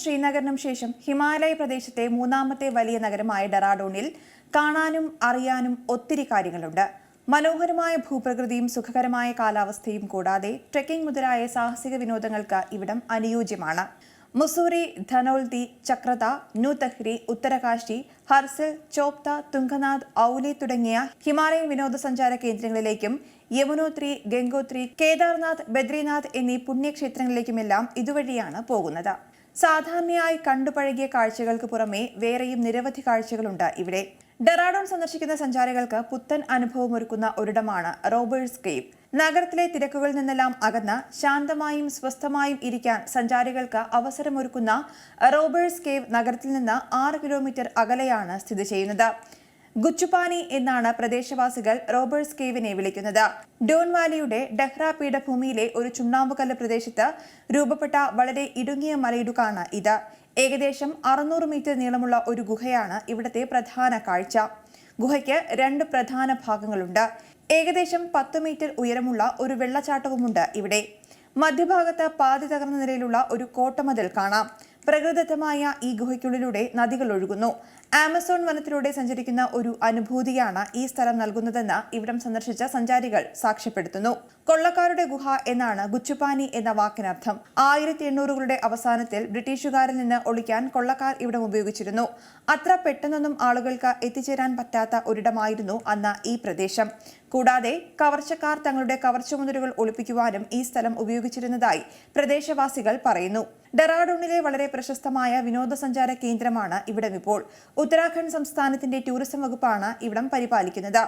ശ്രീനഗറിനും ശേഷം ഹിമാലയ പ്രദേശത്തെ മൂന്നാമത്തെ വലിയ നഗരമായ ഡെറാഡൂണിൽ കാണാനും അറിയാനും ഒത്തിരി കാര്യങ്ങളുണ്ട്. മനോഹരമായ ഭൂപ്രകൃതിയും സുഖകരമായ കാലാവസ്ഥയും കൂടാതെ ട്രെക്കിംഗ് മുതലായ സാഹസിക വിനോദങ്ങൾക്ക് ഇവിടം അനുയോജ്യമാണ്. മുസൂറി ധനോൽതി ചക്രത ന്യൂ തഹ്രി ഉത്തരകാശി ഹർസിൽ ചോപ്ത തുംഗനാഥ് ഔലി തുടങ്ങിയ ഹിമാലയൻ വിനോദസഞ്ചാര കേന്ദ്രങ്ങളിലേക്കും യമുനോത്രി ഗംഗോത്രി കേദാർനാഥ് ബദ്രിനാഥ് എന്നീ പുണ്യക്ഷേത്രങ്ങളിലേക്കുമെല്ലാം ഇതുവഴിയാണ് പോകുന്നത്. സാധാരണയായി കണ്ടുപഴകിയ കാഴ്ചകൾക്ക് പുറമെ വേറെയും നിരവധി കാഴ്ചകളുണ്ട് ഇവിടെ. ഡെറാഡോൺ സന്ദർശിക്കുന്ന സഞ്ചാരികൾക്ക് പുത്തൻ അനുഭവമൊരുക്കുന്ന ഒരിടമാണ് റോബേഴ്സ് കേവ്. നഗരത്തിലെ തിരക്കുകളിൽ നിന്നെല്ലാം അകന്ന് ശാന്തമായും സ്വസ്ഥമായും ഇരിക്കാൻ സഞ്ചാരികൾക്ക് അവസരമൊരുക്കുന്ന റോബേഴ്സ് കേവ് നഗരത്തിൽ നിന്ന് ആറ് കിലോമീറ്റർ അകലെയാണ് സ്ഥിതി ചെയ്യുന്നത്. ഗുച്ചുപാനി എന്നാണ് പ്രദേശവാസികൾ റോബേഴ്സ് കേവിനെ വിളിക്കുന്നത്. ഡോൺ വാലിയുടെ ഡെഹ്റ പീഠഭൂമിയിലെ ഒരു ചുണ്ണാമ്പുകല്ല് പ്രദേശത്ത് രൂപപ്പെട്ട വളരെ ഇടുങ്ങിയ മലയിടുക്കാണ് ഇത്. ഏകദേശം അറുന്നൂറ് മീറ്റർ നീളമുള്ള ഒരു ഗുഹയാണ് ഇവിടുത്തെ പ്രധാന കാഴ്ച. ഗുഹയ്ക്ക് രണ്ട് പ്രധാന ഭാഗങ്ങളുണ്ട്. ഏകദേശം പത്ത് മീറ്റർ ഉയരമുള്ള ഒരു വെള്ളച്ചാട്ടവുമുണ്ട് ഇവിടെ. മധ്യഭാഗത്ത് പാതി തകർന്ന നിലയിലുള്ള ഒരു കോട്ടമതിൽ കാണാം. പ്രകൃതിദത്തമായ ഈ ഗുഹയ്ക്കുള്ളിലൂടെ നദികൾ ഒഴുകുന്നു. ആമസോൺ വനത്തിലൂടെ സഞ്ചരിക്കുന്ന ഒരു അനുഭൂതിയാണ് ഈ സ്ഥലം നൽകുന്നതെന്ന് ഇവിടം സന്ദർശിച്ച സഞ്ചാരികൾ സാക്ഷ്യപ്പെടുത്തുന്നു. കൊള്ളക്കാരുടെ ഗുഹ എന്നാണ് ഗുച്ചുപാനി എന്ന വാക്കിനർത്ഥം. ആയിരത്തി എണ്ണൂറുകളുടെ അവസാനത്തിൽ ബ്രിട്ടീഷുകാരിൽ നിന്ന് ഒളിക്കാൻ കൊള്ളക്കാർ ഇവിടം ഉപയോഗിച്ചിരുന്നു. അത്ര പെട്ടെന്നൊന്നും ആളുകൾക്ക് എത്തിച്ചേരാൻ പറ്റാത്ത ഒരിടമായിരുന്നു അന്ന് ഈ പ്രദേശം. കൂടാതെ കവർച്ചക്കാർ തങ്ങളുടെ കവർച്ചമുതലുകൾ ഒളിപ്പിക്കുവാനും ഈ സ്ഥലം ഉപയോഗിച്ചിരുന്നതായി പ്രദേശവാസികൾ പറയുന്നു. ഡെറാഡൂണിലെ വളരെ പ്രശസ്തമായ വിനോദസഞ്ചാര കേന്ദ്രമാണ് ഇവിടം ഇപ്പോൾ. ഉത്തരാഖണ്ഡ് സംസ്ഥാനത്തിന്റെ ടൂറിസം വകുപ്പാണ് ഇവിടം പരിപാലിക്കുന്നത്.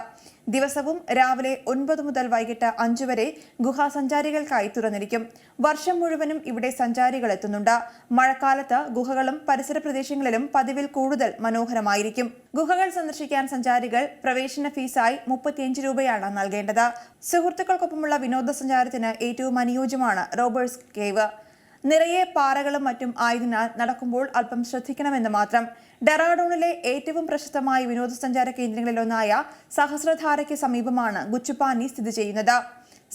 ദിവസവും രാവിലെ ഒൻപത് മുതൽ വൈകിട്ട് അഞ്ചു വരെ ഗുഹാസഞ്ചാരികൾക്കായി തുറന്നിരിക്കും. വർഷം മുഴുവനും ഇവിടെ സഞ്ചാരികൾ എത്തുന്നുണ്ട്. മഴക്കാലത്ത് ഗുഹകളും പരിസര പ്രദേശങ്ങളിലും പതിവിൽ കൂടുതൽ മനോഹരമായിരിക്കും. ഗുഹകൾ സന്ദർശിക്കാൻ സഞ്ചാരികൾ പ്രവേശന ഫീസായി മുപ്പത്തിയഞ്ച് രൂപയാണ് നൽകേണ്ടത്. സുഹൃത്തുക്കൾക്കൊപ്പമുള്ള വിനോദസഞ്ചാരത്തിന് ഏറ്റവും അനുയോജ്യമാണ് റോബേഴ്സ് കേവ്. നിറയെ പാറകളും മറ്റും ആയതിനാൽ നടക്കുമ്പോൾ അല്പം ശ്രദ്ധിക്കണമെന്ന് മാത്രം. ഡെറാഡൂണിലെ ഏറ്റവും പ്രശസ്തമായ വിനോദസഞ്ചാര കേന്ദ്രങ്ങളിലൊന്നായ സഹസ്രധാരയ്ക്ക് സമീപമാണ് ഗുച്ചുപാനി സ്ഥിതി ചെയ്യുന്നത്.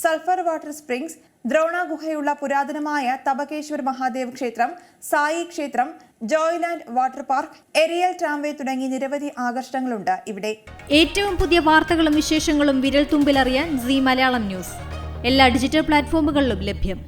സൾഫർ വാട്ടർ സ്പ്രിംഗ്സ് ദ്രോണ ഗുഹയുള്ള പുരാതനമായ തപകേശ്വർ മഹാദേവ് ക്ഷേത്രം സായി ക്ഷേത്രം Joyland water park aerial tramway തുടങ്ങി നിരവധി ആകർഷണങ്ങളുണ്ട് ഇവിടെ. ഏറ്റവും പുതിയ വാർത്തകളും വിശേഷങ്ങളും വിരൽ തുമ്പിലറിയാൻ സി മലയാളം ന്യൂസ്. എല്ലാ ഡിജിറ്റൽ പ്ലാറ്റ്ഫോമുകളിലും ലഭ്യം.